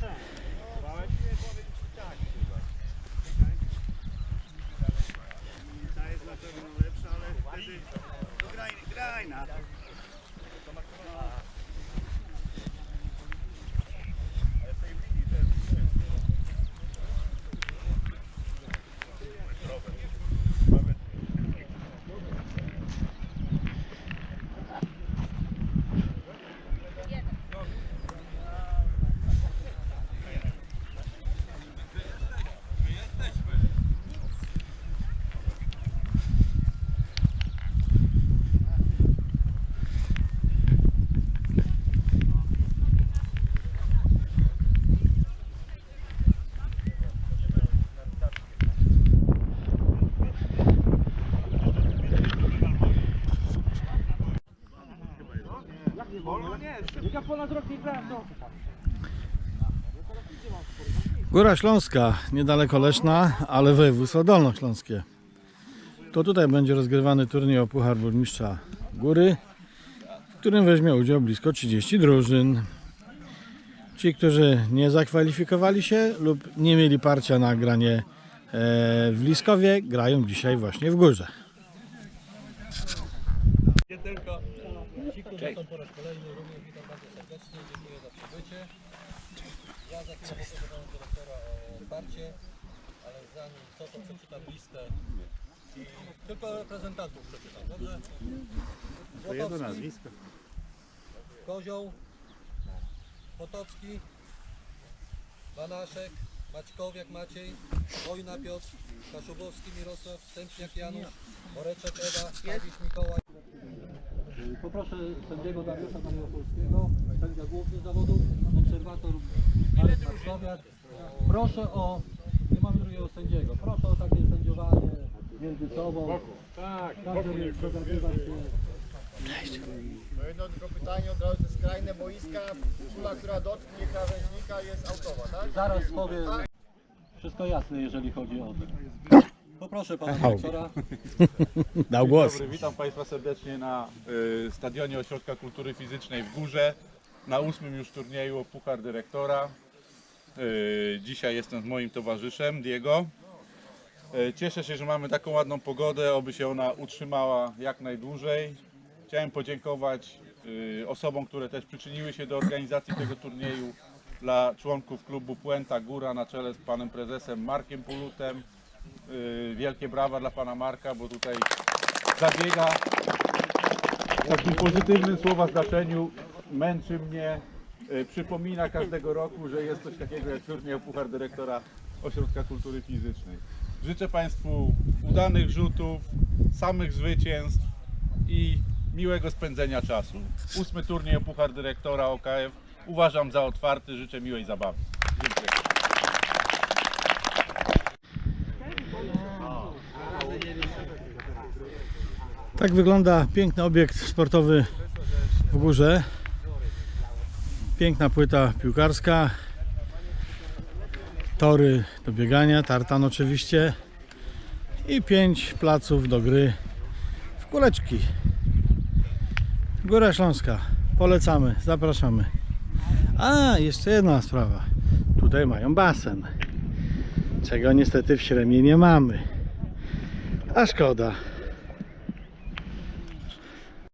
Ta jest na pewno lepsza, ale wtedy to graj. Góra Śląska, niedaleko Leszna, ale województwo dolnośląskie. To tutaj będzie rozgrywany turniej o Puchar Burmistrza Góry, w którym weźmie udział blisko 30 drużyn. Ci, którzy nie zakwalifikowali się lub nie mieli parcia na granie e, w Liskowie, grają dzisiaj właśnie w górze. Ci, którzy są po raz kolejny, również witam bardzo serdecznie, dziękuję za przybycie. Ja za chwilę poproszę pana dyrektora o parcie, ale zanim co, to przeczytam listę i tylko reprezentantów przeczytam, dobrze? To jedno Złotowski, nazwisko. Kozioł, Potocki, Banaszek, Maćkowiak Maciej, Wojna Piotr, Kaszubowski Mirosław, Stępniak Janusz, Boreczek Ewa, Stawisz Mikołaj. Poproszę sędziego Dariusza Mariupolskiego, sędzia główny zawodów, obserwator Marek Marszowiak. Proszę o, nie mamy drugiego sędziego, proszę o takie sędziowanie między sobą. Tak, tak, żeby dogadywać się. No jedno tylko pytanie od razu, skrajne boiska, kula, która dotknie krawężnika jest autowa, tak? Zaraz powiem. Wszystko jasne, jeżeli chodzi o to. Poproszę pana dyrektora. Dał głos. Dobry, witam Państwa serdecznie na y, Stadionie Ośrodka Kultury Fizycznej w Górze, na ósmym już turnieju o Puchar Dyrektora. Y, dzisiaj jestem z moim towarzyszem Diego. Y, cieszę się, że mamy taką ładną pogodę, oby się ona utrzymała jak najdłużej. Chciałem podziękować y, osobom, które też przyczyniły się do organizacji tego turnieju, dla członków klubu Puenta Góra na czele z panem prezesem Markiem Pulutem. Y, Wielkie brawa dla pana Marka, bo tutaj zabiega w takim pozytywnym słowa znaczeniu, męczy mnie, y, przypomina każdego roku, że jest coś takiego jak turniej Puchar Dyrektora Ośrodka Kultury Fizycznej. Życzę Państwu udanych rzutów, samych zwycięstw i miłego spędzenia czasu. Ósmy turniej Puchar Dyrektora OKF uważam za otwarty, życzę miłej zabawy. Dziękuję. Tak wygląda piękny obiekt sportowy w górze. Piękna płyta piłkarska. Tory do biegania, tartan oczywiście. I pięć placów do gry w kuleczki. Góra Śląska. Polecamy, zapraszamy. A, jeszcze jedna sprawa. Tutaj mają basen. Czego niestety w Śremie nie mamy. A szkoda.